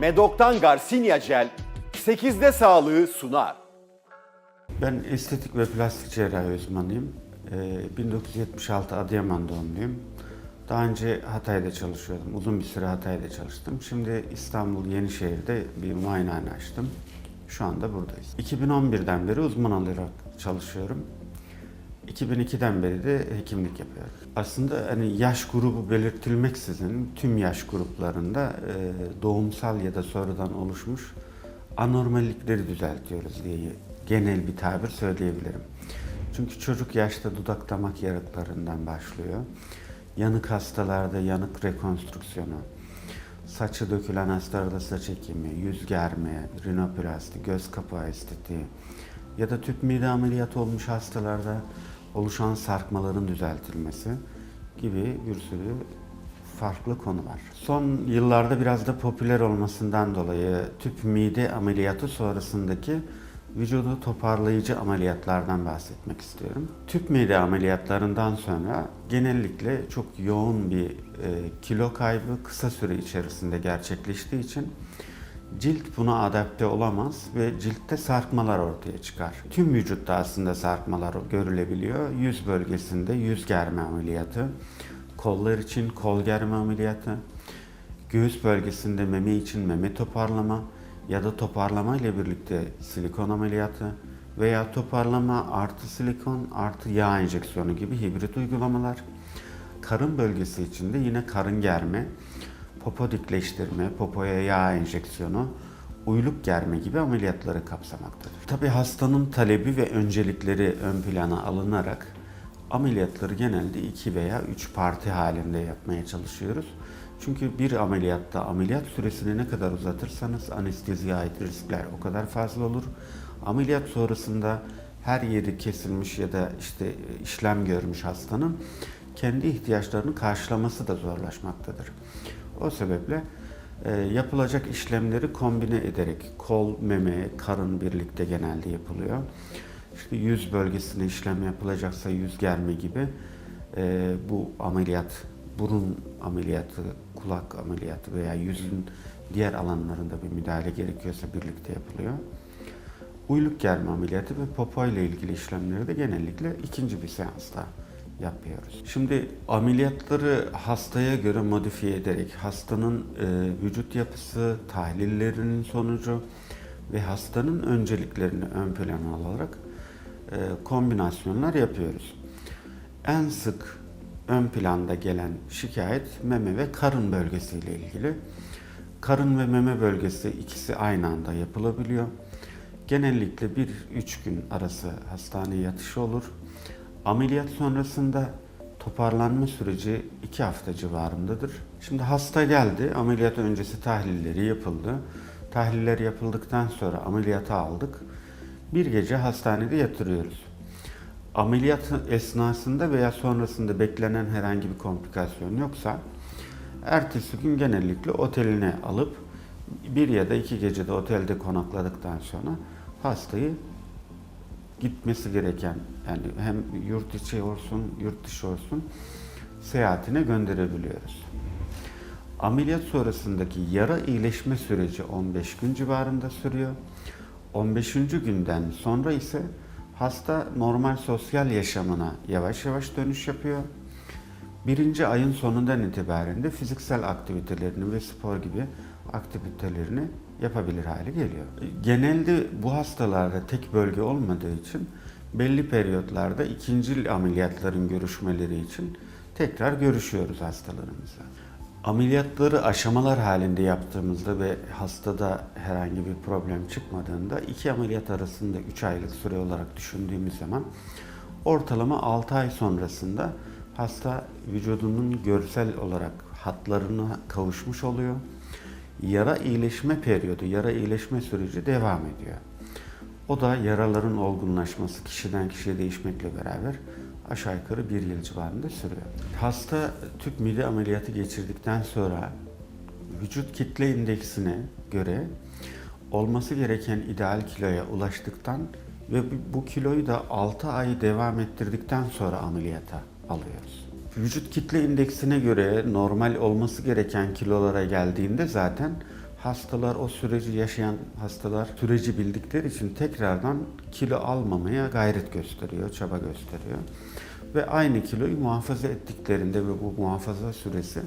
Medok'tan Garcinia Gel 8'de sağlığı sunar. Ben estetik ve plastik cerrahi uzmanıyım. Ee, 1976 Adıyaman doğumluyum. Daha önce Hatay'da çalışıyordum. Uzun bir süre Hatay'da çalıştım. Şimdi İstanbul Yenişehir'de bir muayenehane açtım. Şu anda buradayız. 2011'den beri uzman olarak çalışıyorum. 2002'den beri de hekimlik yapıyorum. Aslında hani yaş grubu belirtilmeksizin tüm yaş gruplarında e, doğumsal ya da sonradan oluşmuş anormallikleri düzeltiyoruz diye genel bir tabir söyleyebilirim. Çünkü çocuk yaşta dudak damak yarıklarından başlıyor. Yanık hastalarda yanık rekonstrüksiyonu, saçı dökülen hastalarda saç ekimi, yüz germe, rinoplasti, göz kapağı estetiği ya da tüp mide ameliyatı olmuş hastalarda oluşan sarkmaların düzeltilmesi gibi bir sürü farklı konu var. Son yıllarda biraz da popüler olmasından dolayı tüp mide ameliyatı sonrasındaki vücudu toparlayıcı ameliyatlardan bahsetmek istiyorum. Tüp mide ameliyatlarından sonra genellikle çok yoğun bir e, kilo kaybı kısa süre içerisinde gerçekleştiği için cilt buna adapte olamaz ve ciltte sarkmalar ortaya çıkar. Tüm vücutta aslında sarkmalar görülebiliyor. Yüz bölgesinde yüz germe ameliyatı, kollar için kol germe ameliyatı, göğüs bölgesinde meme için meme toparlama ya da toparlama ile birlikte silikon ameliyatı veya toparlama artı silikon artı yağ enjeksiyonu gibi hibrit uygulamalar. Karın bölgesi için de yine karın germe, popo dikleştirme, popoya yağ enjeksiyonu, uyluk germe gibi ameliyatları kapsamaktadır. Tabi hastanın talebi ve öncelikleri ön plana alınarak ameliyatları genelde iki veya üç parti halinde yapmaya çalışıyoruz. Çünkü bir ameliyatta ameliyat süresini ne kadar uzatırsanız anesteziye ait riskler o kadar fazla olur. Ameliyat sonrasında her yeri kesilmiş ya da işte işlem görmüş hastanın kendi ihtiyaçlarını karşılaması da zorlaşmaktadır. O sebeple e, yapılacak işlemleri kombine ederek kol, meme, karın birlikte genelde yapılıyor. İşte yüz bölgesine işlem yapılacaksa yüz germe gibi e, bu ameliyat, burun ameliyatı, kulak ameliyatı veya yüzün diğer alanlarında bir müdahale gerekiyorsa birlikte yapılıyor. Uyluk germe ameliyatı ve popo ile ilgili işlemleri de genellikle ikinci bir seansta yapıyoruz. Şimdi ameliyatları hastaya göre modifiye ederek hastanın e, vücut yapısı, tahlillerinin sonucu ve hastanın önceliklerini ön plana alarak e, kombinasyonlar yapıyoruz. En sık ön planda gelen şikayet meme ve karın bölgesiyle ilgili. Karın ve meme bölgesi ikisi aynı anda yapılabiliyor. Genellikle 1-3 gün arası hastaneye yatışı olur. Ameliyat sonrasında toparlanma süreci 2 hafta civarındadır. Şimdi hasta geldi, ameliyat öncesi tahlilleri yapıldı. Tahliller yapıldıktan sonra ameliyata aldık. Bir gece hastanede yatırıyoruz. Ameliyat esnasında veya sonrasında beklenen herhangi bir komplikasyon yoksa ertesi gün genellikle oteline alıp bir ya da iki gecede otelde konakladıktan sonra hastayı gitmesi gereken yani hem yurt içi olsun yurt dışı olsun seyahatine gönderebiliyoruz. Ameliyat sonrasındaki yara iyileşme süreci 15 gün civarında sürüyor. 15. günden sonra ise hasta normal sosyal yaşamına yavaş yavaş dönüş yapıyor. Birinci ayın sonundan itibaren de fiziksel aktivitelerini ve spor gibi aktivitelerini yapabilir hale geliyor. Genelde bu hastalarda tek bölge olmadığı için belli periyotlarda ikinci ameliyatların görüşmeleri için tekrar görüşüyoruz hastalarımızla. Ameliyatları aşamalar halinde yaptığımızda ve hastada herhangi bir problem çıkmadığında iki ameliyat arasında 3 aylık süre olarak düşündüğümüz zaman ortalama 6 ay sonrasında hasta vücudunun görsel olarak hatlarına kavuşmuş oluyor. Yara iyileşme periyodu, yara iyileşme süreci devam ediyor. O da yaraların olgunlaşması kişiden kişiye değişmekle beraber aşağı yukarı bir yıl civarında sürüyor. Hasta tüp mide ameliyatı geçirdikten sonra vücut kitle indeksine göre olması gereken ideal kiloya ulaştıktan ve bu kiloyu da 6 ay devam ettirdikten sonra ameliyata alıyoruz. Vücut kitle indeksine göre normal olması gereken kilolara geldiğinde zaten Hastalar o süreci yaşayan hastalar süreci bildikleri için tekrardan kilo almamaya gayret gösteriyor, çaba gösteriyor. Ve aynı kiloyu muhafaza ettiklerinde ve bu muhafaza süresi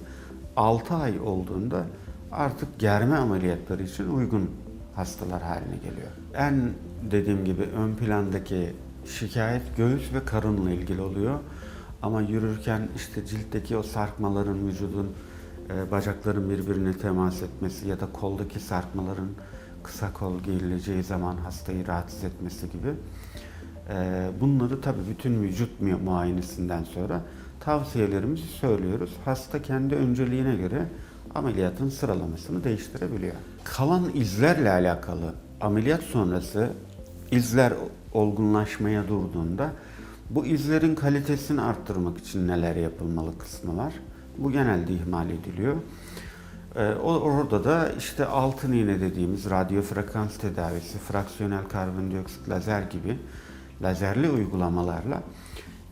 6 ay olduğunda artık germe ameliyatları için uygun hastalar haline geliyor. En dediğim gibi ön plandaki şikayet göğüs ve karınla ilgili oluyor. Ama yürürken işte ciltteki o sarkmaların vücudun e, bacakların birbirine temas etmesi ya da koldaki sarkmaların kısa kol giyileceği zaman hastayı rahatsız etmesi gibi e, bunları tabii bütün vücut mu- muayenesinden sonra tavsiyelerimizi söylüyoruz. Hasta kendi önceliğine göre ameliyatın sıralamasını değiştirebiliyor. Kalan izlerle alakalı ameliyat sonrası izler olgunlaşmaya durduğunda bu izlerin kalitesini arttırmak için neler yapılmalı kısmı var. Bu genelde ihmal ediliyor. Ee, orada da işte altın iğne dediğimiz radyo frekans tedavisi, fraksiyonel karbondioksit lazer gibi lazerli uygulamalarla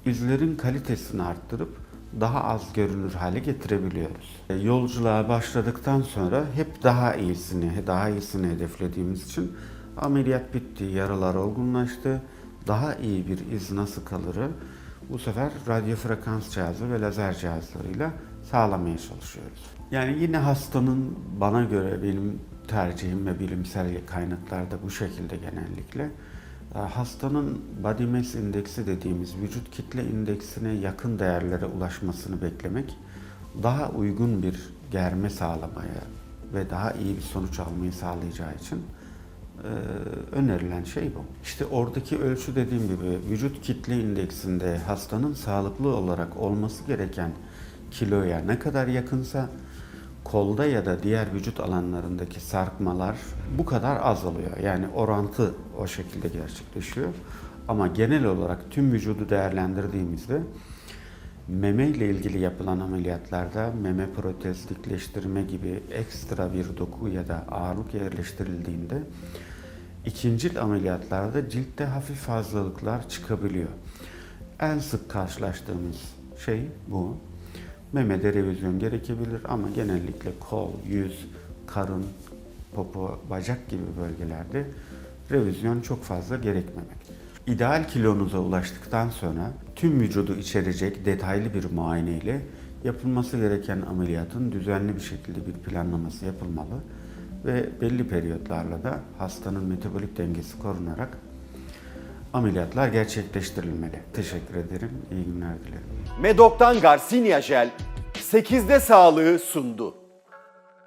izlerin kalitesini arttırıp daha az görünür hale getirebiliyoruz. E, Yolculuğa başladıktan sonra hep daha iyisini, daha iyisini hedeflediğimiz için ameliyat bitti, yaralar olgunlaştı, daha iyi bir iz nasıl kalırı bu sefer radyo frekans cihazı ve lazer cihazlarıyla sağlamaya çalışıyoruz. Yani yine hastanın bana göre benim tercihim ve bilimsel kaynaklarda bu şekilde genellikle e, hastanın body mass indeksi dediğimiz vücut kitle indeksine yakın değerlere ulaşmasını beklemek daha uygun bir germe sağlamaya ve daha iyi bir sonuç almayı sağlayacağı için e, önerilen şey bu. İşte oradaki ölçü dediğim gibi vücut kitle indeksinde hastanın sağlıklı olarak olması gereken kiloya ne kadar yakınsa kolda ya da diğer vücut alanlarındaki sarkmalar bu kadar az oluyor. Yani orantı o şekilde gerçekleşiyor. Ama genel olarak tüm vücudu değerlendirdiğimizde meme ile ilgili yapılan ameliyatlarda meme protez dikleştirme gibi ekstra bir doku ya da ağırlık yerleştirildiğinde ikincil ameliyatlarda ciltte hafif fazlalıklar çıkabiliyor. En sık karşılaştığımız şey bu. Memede revizyon gerekebilir ama genellikle kol, yüz, karın, popo, bacak gibi bölgelerde revizyon çok fazla gerekmemek. İdeal kilonuza ulaştıktan sonra tüm vücudu içerecek detaylı bir muayene ile yapılması gereken ameliyatın düzenli bir şekilde bir planlaması yapılmalı ve belli periyotlarla da hastanın metabolik dengesi korunarak ameliyatlar gerçekleştirilmeli. Teşekkür ederim. İyi günler dilerim. Medok'tan Garcinia Jel 8'de sağlığı sundu.